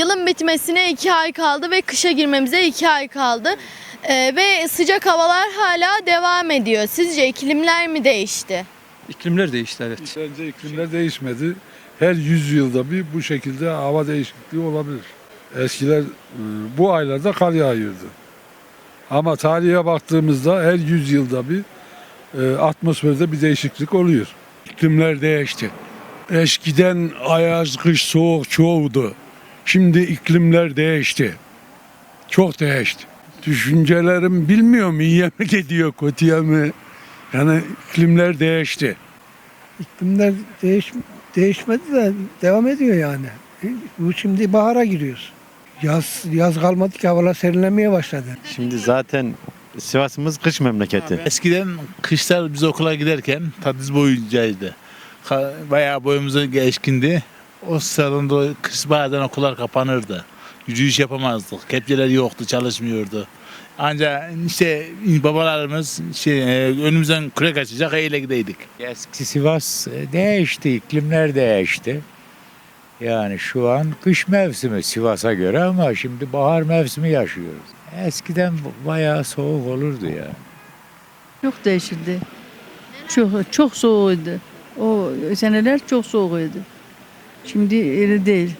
Yılın bitmesine iki ay kaldı ve kışa girmemize iki ay kaldı. Ee, ve sıcak havalar hala devam ediyor. Sizce iklimler mi değişti? İklimler değişti evet. Bence iklimler değişmedi. Her 100 yılda bir bu şekilde hava değişikliği olabilir. Eskiler e, bu aylarda kar yağıyordu. Ama tarihe baktığımızda her 100 yılda bir e, atmosferde bir değişiklik oluyor. İklimler değişti. Eskiden ayaz, kış, soğuk çoğudu. Şimdi iklimler değişti. Çok değişti. Düşüncelerim bilmiyorum iyiye mi gidiyor kötüye mi? Yani iklimler değişti. İklimler değiş, değişmedi de devam ediyor yani. Bu şimdi bahara giriyoruz. Yaz yaz kalmadı ki havalar serinlemeye başladı. Şimdi zaten Sivas'ımız kış memleketi. Eskiden kışlar biz okula giderken ta diz boyuncaydı. Bayağı boyumuza geçkindi. O dolayı kış bazen okullar kapanırdı. Yürüyüş yapamazdık. Kepçeler yoktu, çalışmıyordu. Ancak işte babalarımız şey, e, önümüzden kürek açacak eyle gideydik. Eski Sivas e, değişti, iklimler değişti. Yani şu an kış mevsimi Sivas'a göre ama şimdi bahar mevsimi yaşıyoruz. Eskiden bayağı soğuk olurdu ya. Çok değişildi. Çok çok soğuktu. O seneler çok soğuktu. Şimdi öyle değil.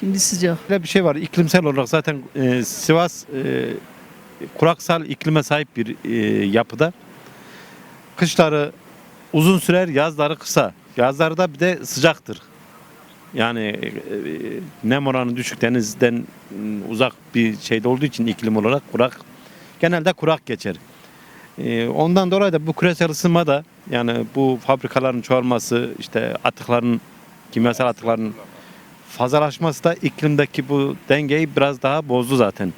Şimdi sıcak. Böyle bir şey var. İklimsel olarak zaten e, Sivas e, kuraksal iklime sahip bir e, yapıda. Kışları uzun sürer, yazları kısa. Yazları da bir de sıcaktır. Yani e, nem oranı düşük denizden m, uzak bir şeyde olduğu için iklim olarak kurak genelde kurak geçer. E, ondan dolayı da bu küresel ısınma da yani bu fabrikaların çoğalması işte atıkların kimyasal atıkların fazlalaşması da iklimdeki bu dengeyi biraz daha bozdu zaten.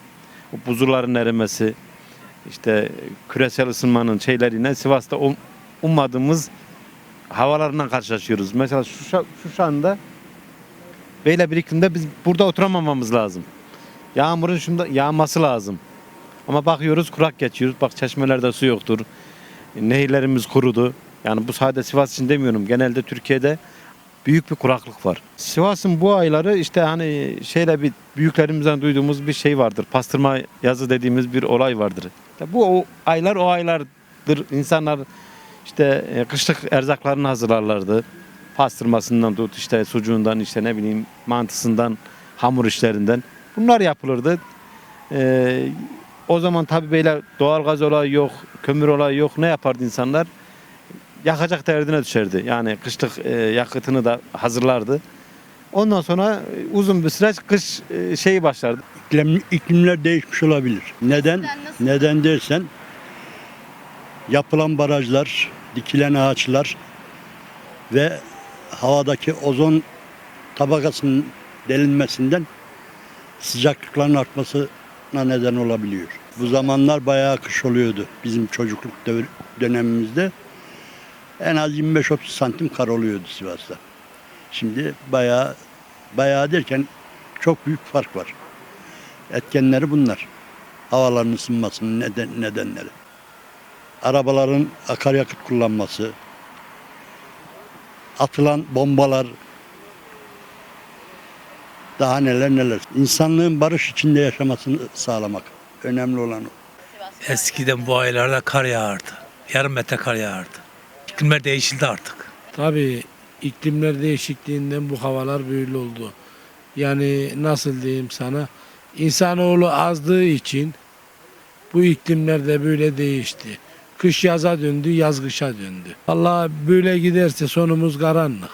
O buzulların erimesi, işte küresel ısınmanın şeyleriyle Sivas'ta um- ummadığımız havalarından karşılaşıyoruz. Mesela şu şu anda böyle bir iklimde biz burada oturamamamız lazım. Yağmurun şunda yağması lazım. Ama bakıyoruz kurak geçiyoruz. Bak çeşmelerde su yoktur. Nehirlerimiz kurudu. Yani bu sadece Sivas için demiyorum. Genelde Türkiye'de büyük bir kuraklık var. Sivas'ın bu ayları işte hani şeyle bir büyüklerimizden duyduğumuz bir şey vardır. Pastırma yazı dediğimiz bir olay vardır. Bu o aylar o aylardır. İnsanlar işte e, kışlık erzaklarını hazırlarlardı. Pastırmasından tut işte sucuğundan işte ne bileyim mantısından hamur işlerinden. Bunlar yapılırdı. Ee, o zaman tabii böyle doğalgaz olayı yok, kömür olayı yok. Ne yapardı insanlar? Yakacak derdine düşerdi. Yani kışlık e, yakıtını da hazırlardı. Ondan sonra e, uzun bir süreç kış e, şeyi başlardı. İklim, iklimler değişmiş olabilir. Neden? nasıl? Neden dersen yapılan barajlar, dikilen ağaçlar ve havadaki ozon tabakasının delinmesinden sıcaklıkların artmasına neden olabiliyor. Bu zamanlar bayağı kış oluyordu bizim çocukluk dö- dönemimizde. En az 25-30 santim kar oluyordu Sivas'ta. Şimdi bayağı bayağı derken çok büyük fark var. Etkenleri bunlar. Havaların ısınmasının neden, nedenleri. Arabaların akaryakıt kullanması, atılan bombalar, daha neler neler. İnsanlığın barış içinde yaşamasını sağlamak. Önemli olan o. Eskiden bu aylarda kar yağardı. Yarım metre kar yağardı. İklimler değişildi artık. Tabii iklimler değişikliğinden bu havalar böyle oldu. Yani nasıl diyeyim sana? İnsanoğlu azdığı için bu iklimler de böyle değişti. Kış yaza döndü, yaz kışa döndü. Allah böyle giderse sonumuz karanlık.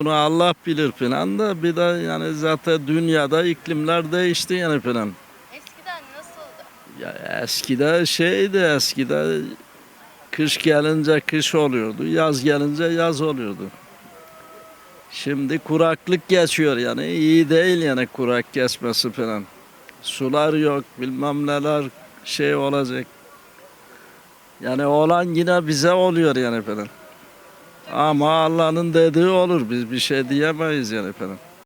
Bunu Allah bilir falan da bir de yani zaten dünyada iklimler değişti yani falan. Eskiden nasıldı? Ya eskide şeydi eskide kış gelince kış oluyordu, yaz gelince yaz oluyordu. Şimdi kuraklık geçiyor yani iyi değil yani kurak geçmesi falan. Sular yok bilmem neler şey olacak. Yani olan yine bize oluyor yani falan. Ama Allah'ın dediği olur biz bir şey diyemeyiz yani falan.